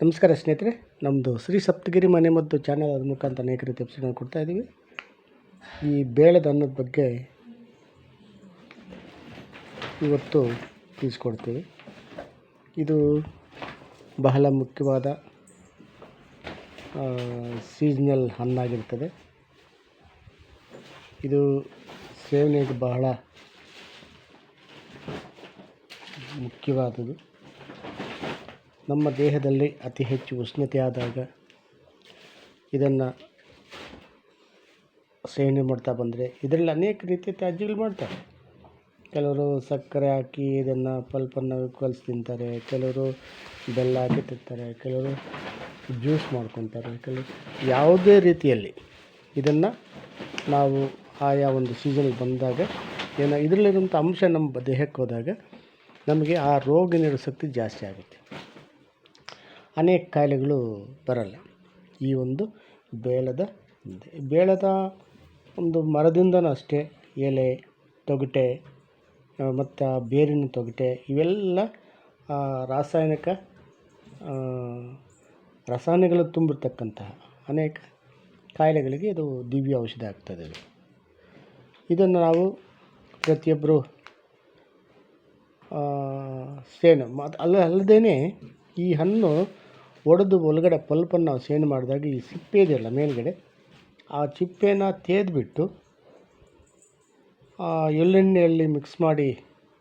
ನಮಸ್ಕಾರ ಸ್ನೇಹಿತರೆ ನಮ್ಮದು ಶ್ರೀ ಸಪ್ತಗಿರಿ ಮನೆ ಮತ್ತು ಚಾನಲ್ ಅದ ಮುಖಾಂತರ ಅನೇಕ ರೀತಿ ಎಪಿಸೋಡ್ನ ಕೊಡ್ತಾ ಇದ್ದೀವಿ. ಈ ಬೇಳೆದ ಅನ್ನದ ಬಗ್ಗೆ ಇವತ್ತು ತಿಳಿಸ್ಕೊಡ್ತೀವಿ. ಇದು ಬಹಳ ಮುಖ್ಯವಾದ ಸೀಸ್ನಲ್ ಹಣ್ಣಾಗಿರ್ತದೆ ಇದು ಸೇವನೆಗೆ ಬಹಳ ಮುಖ್ಯವಾದುದು ನಮ್ಮ ದೇಹದಲ್ಲಿ ಅತಿ ಹೆಚ್ಚು ಉಷ್ಣತೆ ಆದಾಗ ಇದನ್ನು ಸೇವನೆ ಮಾಡ್ತಾ ಬಂದರೆ ಇದರಲ್ಲಿ ಅನೇಕ ರೀತಿಯ ತ್ಯಾಜ್ಯಗಳು ಮಾಡ್ತಾರೆ. ಕೆಲವರು ಸಕ್ಕರೆ ಹಾಕಿ ಇದನ್ನು ಪಲ್ಪನ್ನು ಕಲಸಿ ತಿಂತಾರೆ, ಕೆಲವರು ಬೆಲ್ಲ ಹಾಕಿ ತಿಂತಾರೆ, ಕೆಲವರು ಜ್ಯೂಸ್ ಮಾಡ್ಕೊತಾರೆ, ಕೆಲವರು ಯಾವುದೇ ರೀತಿಯಲ್ಲಿ ಇದನ್ನು ನಾವು ಆಯಾ ಒಂದು ಸೀಸನ್ಗೆ ಬಂದಾಗ ಏನೋ ಇದರಲ್ಲಿರುವಂಥ ಅಂಶ ನಮ್ಮ ದೇಹಕ್ಕೆ ಹೋದಾಗ ನಮಗೆ ಆ ರೋಗ ನಿರೋಧಕ ಶಕ್ತಿ ಜಾಸ್ತಿ ಆಗುತ್ತೆ. ಅನೇಕ ಕಾಯಿಲೆಗಳು ಬರಲ್ಲ. ಈ ಒಂದು ಬೇಲದ ಬೇಲದ ಒಂದು ಮರದಿಂದಲೂ ಅಷ್ಟೇ ಎಲೆ, ತೊಗಟೆ ಮತ್ತು ಬೇರಿನ ತೊಗಟೆ ಇವೆಲ್ಲ ರಾಸಾಯನಿಕ ರಸಾಯನಗಳು ತುಂಬಿರ್ತಕ್ಕಂತಹ ಅನೇಕ ಕಾಯಿಲೆಗಳಿಗೆ ಇದು ದಿವ್ಯ ಔಷಧ ಆಗ್ತದೆ ಇದು. ಇದನ್ನು ನಾವು ಪ್ರತಿಯೊಬ್ಬರು ಸೇವನೆ ಅದು ಅಲ್ಲ ಅಲ್ಲದೇ ಈ ಹಣ್ಣು ಒಡೆದು ಒಳಗಡೆ ಪಲ್ಪನ್ನು ನಾವು ಸೇಣ್ ಮಾಡಿದಾಗ ಈ ಸಿಪ್ಪೆ ಇದೆಯಲ್ಲ ಮೇಲುಗಡೆ, ಆ ಚಿಪ್ಪೆನ ತೇದ್ಬಿಟ್ಟು ಎಳ್ಳೆಣ್ಣೆಯಲ್ಲಿ ಮಿಕ್ಸ್ ಮಾಡಿ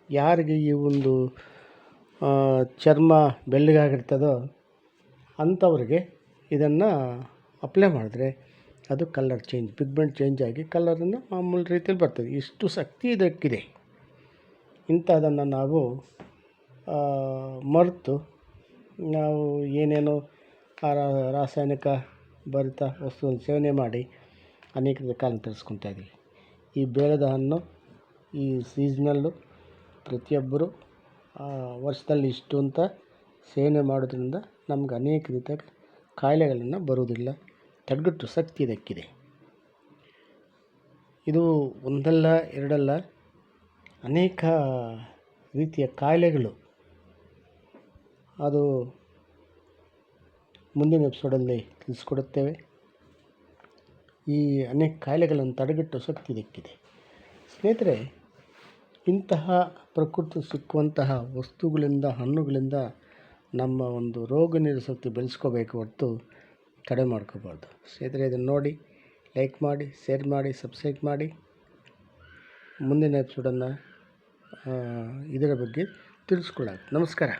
ಯಾರಿಗೆ ಈ ಒಂದು ಚರ್ಮ ಬೆಳ್ಳಗಾಗಿರ್ತದೋ ಅಂಥವ್ರಿಗೆ ಇದನ್ನು ಅಪ್ಲೈ ಮಾಡಿದ್ರೆ ಅದು ಕಲ್ಲರ್ ಚೇಂಜ್ ಪಿಗ್ಮೆಂಟ್ ಚೇಂಜ್ ಆಗಿ ಕಲರನ್ನು ಮಾಮೂಲಿ ರೀತಿಯಲ್ಲಿ ಬರ್ತದೆ. ಇಷ್ಟು ಶಕ್ತಿ ಇದಕ್ಕಿದೆ. ಇಂಥದನ್ನು ನಾವು ಮರೆತು ನಾವು ಏನೇನೋ ರಾಸಾಯನಿಕ ಭರಿತ ವಸ್ತುವನ್ನು ಸೇವನೆ ಮಾಡಿ ಅನೇಕ ಕಾಲ ತರಿಸ್ಕೊಳ್ತಾ ಇದ್ದೀವಿ. ಈ ಬೇಳೆದ ಹಣ್ಣು, ಈ ಸೀಸ್ನಲ್ಲು ಪ್ರತಿಯೊಬ್ಬರು ವರ್ಷದಲ್ಲಿ ಇಷ್ಟು ಅಂತ ಸೇವನೆ ಮಾಡೋದ್ರಿಂದ ನಮ್ಗೆ ಅನೇಕ ರೀತಿಯ ಕಾಯಿಲೆಗಳನ್ನು ಬರುವುದಿಲ್ಲ. ತಡೆಗಟ್ಟುವ ಶಕ್ತಿ ಇದಕ್ಕಿದೆ. ಇದು ಒಂದಲ್ಲ ಎರಡಲ್ಲ ಅನೇಕ ರೀತಿಯ ಕಾಯಿಲೆಗಳು ಅದು ಮುಂದಿನ ಎಪಿಸೋಡಲ್ಲಿ ತಿಳಿಸ್ಕೊಡುತ್ತೇವೆ. ಈ ಅನೇಕ ಕಾಯಿಲೆಗಳನ್ನು ತಡೆಗಟ್ಟುವ ಶಕ್ತಿ ಇದಕ್ಕಿದೆ. ಸ್ನೇಹಿತರೆ, ಇಂತಹ ಪ್ರಕೃತಿ ಸಿಕ್ಕುವಂತಹ ವಸ್ತುಗಳಿಂದ, ಹಣ್ಣುಗಳಿಂದ ನಮ್ಮ ಒಂದು ರೋಗ ನಿರೋಧಕ ಶಕ್ತಿ ಬೆಳೆಸ್ಕೋಬೇಕು ಹೊರತು ತಡೆ ಮಾಡ್ಕೋಬಾರ್ದು. ಸ್ನೇಹಿತರೆ, ಇದನ್ನು ನೋಡಿ, ಲೈಕ್ ಮಾಡಿ, ಶೇರ್ ಮಾಡಿ, ಸಬ್ಸ್ಕ್ರೈಬ್ ಮಾಡಿ. ಮುಂದಿನ ಎಪಿಸೋಡನ್ನು ಇದರ ಬಗ್ಗೆ ತಿಳಿಸ್ಕೊಳ್ಳೋದು ನಮಸ್ಕಾರ.